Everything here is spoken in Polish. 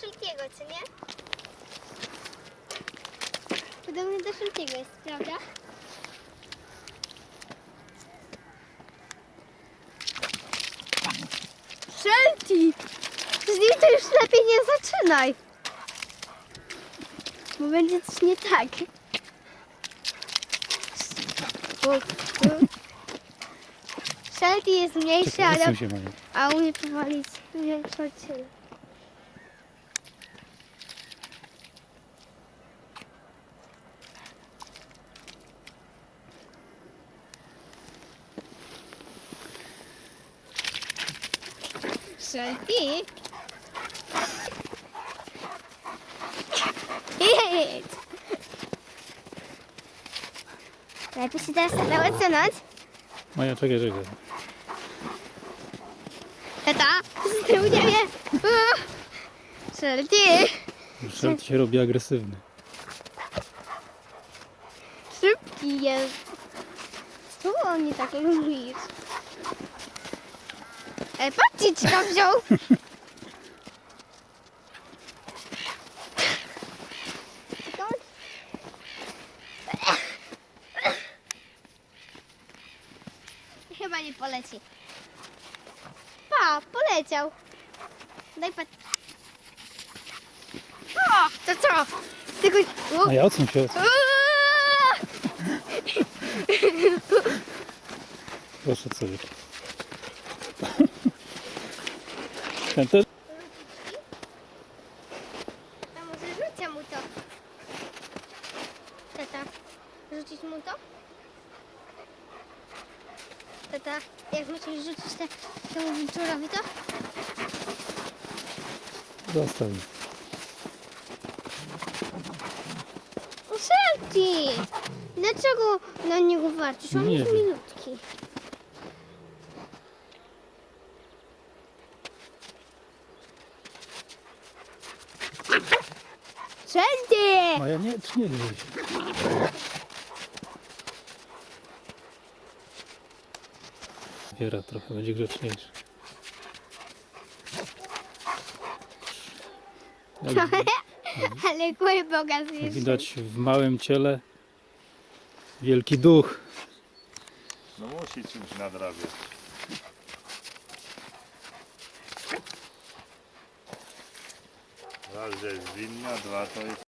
Szulkiego, co nie? Podobny do Szulkiego jest, prawda? Szelti! Z nim to już lepiej nie zaczynaj. Bo będzie coś nie tak. U, u. Szelti jest mniejszy, ale się a umie powalić większą ciele. Szelti? Jedź! Lepiej się teraz dało cenąć. Maja, czekaj, czekaj. Tata, z tyłu nie wie. Szelti! Szelti się robi agresywny. Szybki jest. Co on nie tak Ej, patrzcie, ci tam wziął. Chyba nie poleci. Pa, poleciał. Daj pat. O, to co? Tylko... U. Maja, odsuń się. Odsuń. Poszedł sobie. Ten też? A może rzucę mu to? Tata, rzucić mu to? Tata, jak myślisz rzucić te, temu wilczurowi to? Zostaw. Szelki! Dlaczego na niego warczysz? On Nie jest wiem. milutki. Szelki! Maja, nie, czy nie gdzieś. Wiera trochę będzie grzeczniejszy. Jak Ale głęboko zjeżdża. widać w małym ciele wielki duch. No musi czymś nadrabiać. Raz, że jest winna, dwa to jest